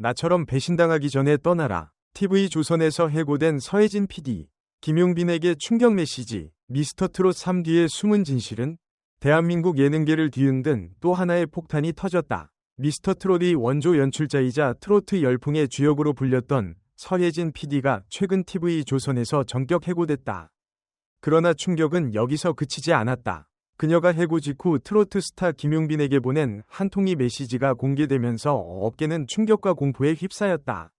나처럼 배신당하기 전에 떠나라. TV조선에서 해고된 서혜진 PD. 김용빈에게 충격 메시지. 미스터 트롯 3 뒤의 숨은 진실은 대한민국 예능계를 뒤흔든 또 하나의 폭탄이 터졌다. 미스터 트롯이 원조 연출자이자 트로트 열풍의 주역으로 불렸던 서혜진 PD가 최근 TV조선에서 전격 해고됐다. 그러나 충격은 여기서 그치지 않았다. 그녀가 해고 직후 트로트 스타 김용빈에게 보낸 한 통의 메시지가 공개되면서 업계는 충격과 공포에 휩싸였다.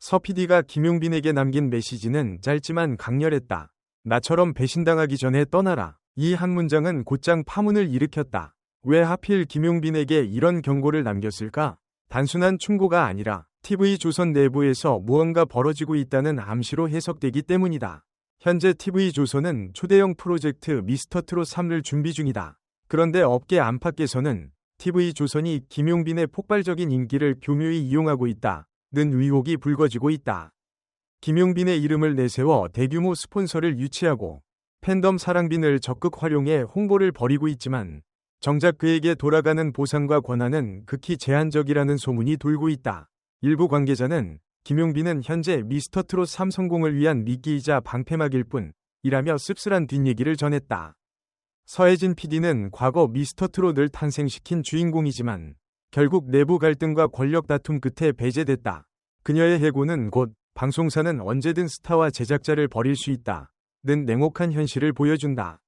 서 PD가 김용빈에게 남긴 메시지는 짧지만 강렬했다. 나처럼 배신당하기 전에 떠나라. 이 한 문장은 곧장 파문을 일으켰다. 왜 하필 김용빈에게 이런 경고를 남겼을까? 단순한 충고가 아니라 TV조선 내부에서 무언가 벌어지고 있다는 암시로 해석되기 때문이다. 현재 TV조선은 초대형 프로젝트 미스터 트롯 3를 준비 중이다. 그런데 업계 안팎에서는 TV조선이 김용빈의 폭발적인 인기를 교묘히 이용하고 있다. 는 의혹이 불거지고 있다. 김용빈의 이름을 내세워 대규모 스폰서를 유치하고 팬덤 사랑빈을 적극 활용해 홍보를 벌이고 있지만 정작 그에게 돌아가는 보상과 권한은 극히 제한적이라는 소문이 돌고 있다. 일부 관계자는 김용빈은 현재 미스터 트롯 3 성공을 위한 미끼이자 방패막일 뿐이라며 씁쓸한 뒷얘기를 전했다. 서혜진 PD는 과거 미스터 트롯을 탄생시킨 주인공이지만 결국 내부 갈등과 권력 다툼 끝에 배제됐다. 그녀의 해고는 곧 방송사는 언제든 스타와 제작자를 버릴 수 있다. 는 냉혹한 현실을 보여준다.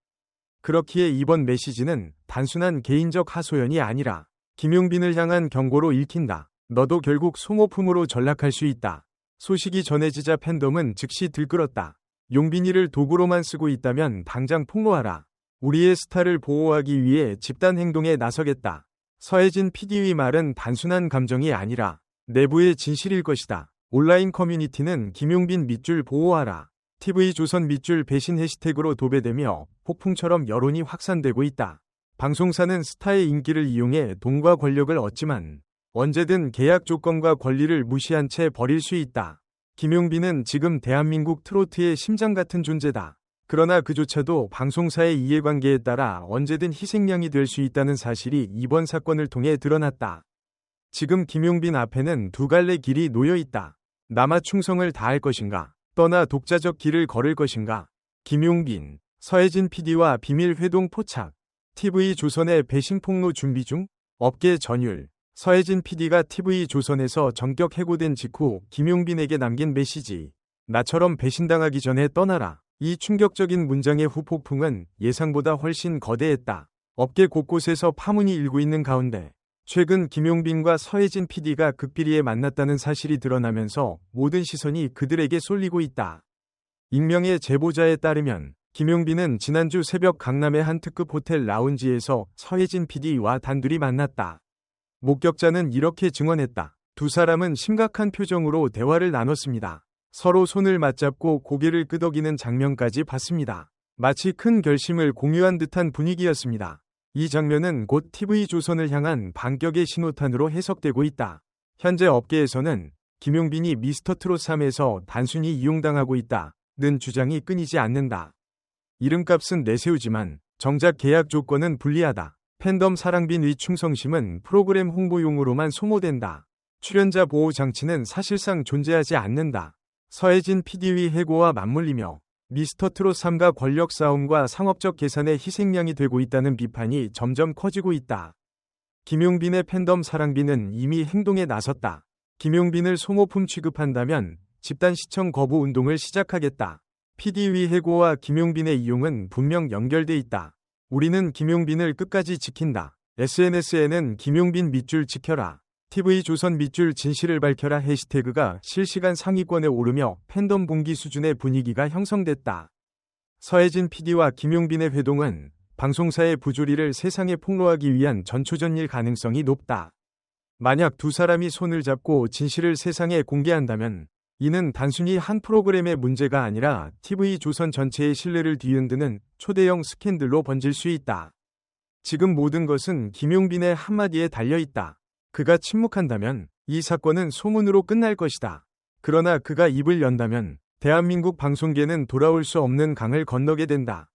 그렇기에 이번 메시지는 단순한 개인적 하소연이 아니라 김용빈을 향한 경고로 읽힌다. 너도 결국 소모품으로 전락할 수 있다. 소식이 전해지자 팬덤은 즉시 들끓었다. 용빈이를 도구로만 쓰고 있다면 당장 폭로하라. 우리의 스타를 보호하기 위해 집단 행동에 나서겠다. 서혜진 PD의 말은 단순한 감정이 아니라 내부의 진실일 것이다. 온라인 커뮤니티는 김용빈 밑줄 보호하라. TV조선 밑줄 배신 해시태그로 도배되며 폭풍처럼 여론이 확산되고 있다. 방송사는 스타의 인기를 이용해 돈과 권력을 얻지만 언제든 계약 조건과 권리를 무시한 채 버릴 수 있다. 김용빈은 지금 대한민국 트로트의 심장 같은 존재다. 그러나 그조차도 방송사의 이해관계에 따라 언제든 희생양이 될 수 있다는 사실이 이번 사건을 통해 드러났다. 지금 김용빈 앞에는 두 갈래 길이 놓여 있다. 남아 충성을 다할 것인가? 떠나 독자적 길을 걸을 것인가? 김용빈, 서혜진 PD와 비밀 회동 포착. TV 조선의 배신 폭로 준비 중? 업계 전율. 서혜진 PD가 TV 조선에서 전격 해고된 직후 김용빈에게 남긴 메시지. 나처럼 배신당하기 전에 떠나라. 이 충격적인 문장의 후폭풍은 예상보다 훨씬 거대했다. 업계 곳곳에서 파문이 일고 있는 가운데 최근 김용빈과 서혜진 PD가 극비리에 만났다는 사실이 드러나면서 모든 시선이 그들에게 쏠리고 있다. 익명의 제보자에 따르면 김용빈은 지난주 새벽 강남의 한 특급 호텔 라운지에서 서혜진 PD와 단둘이 만났다. 목격자는 이렇게 증언했다. 두 사람은 심각한 표정으로 대화를 나눴습니다. 서로 손을 맞잡고 고개를 끄덕이는 장면까지 봤습니다. 마치 큰 결심을 공유한 듯한 분위기였습니다. 이 장면은 곧 TV조선을 향한 반격의 신호탄으로 해석되고 있다. 현재 업계에서는 김용빈이 미스터 트롯 3에서 단순히 이용당하고 있다. 는 주장이 끊이지 않는다. 이름값은 내세우지만 정작 계약 조건은 불리하다. 팬덤 사랑빈 위 충성심은 프로그램 홍보용으로만 소모된다. 출연자 보호 장치는 사실상 존재하지 않는다. 서혜진 PD의 해고와 맞물리며 미스터 트롯 3가 권력 싸움과 상업적 계산의 희생양이 되고 있다는 비판이 점점 커지고 있다. 김용빈의 팬덤 사랑빈은 이미 행동에 나섰다. 김용빈을 소모품 취급한다면 집단 시청 거부 운동을 시작하겠다. PD의 해고와 김용빈의 이용은 분명 연결돼 있다. 우리는 김용빈을 끝까지 지킨다. SNS에는 김용빈 밑줄 지켜라. TV조선 밑줄 진실을 밝혀라 해시태그가 실시간 상위권에 오르며 팬덤 봉기 수준의 분위기가 형성됐다. 서혜진 PD와 김용빈의 회동은 방송사의 부조리를 세상에 폭로하기 위한 전초전일 가능성이 높다. 만약 두 사람이 손을 잡고 진실을 세상에 공개한다면 이는 단순히 한 프로그램의 문제가 아니라 TV조선 전체의 신뢰를 뒤흔드는 초대형 스캔들로 번질 수 있다. 지금 모든 것은 김용빈의 한마디에 달려 있다. 그가 침묵한다면 이 사건은 소문으로 끝날 것이다. 그러나 그가 입을 연다면 대한민국 방송계는 돌아올 수 없는 강을 건너게 된다.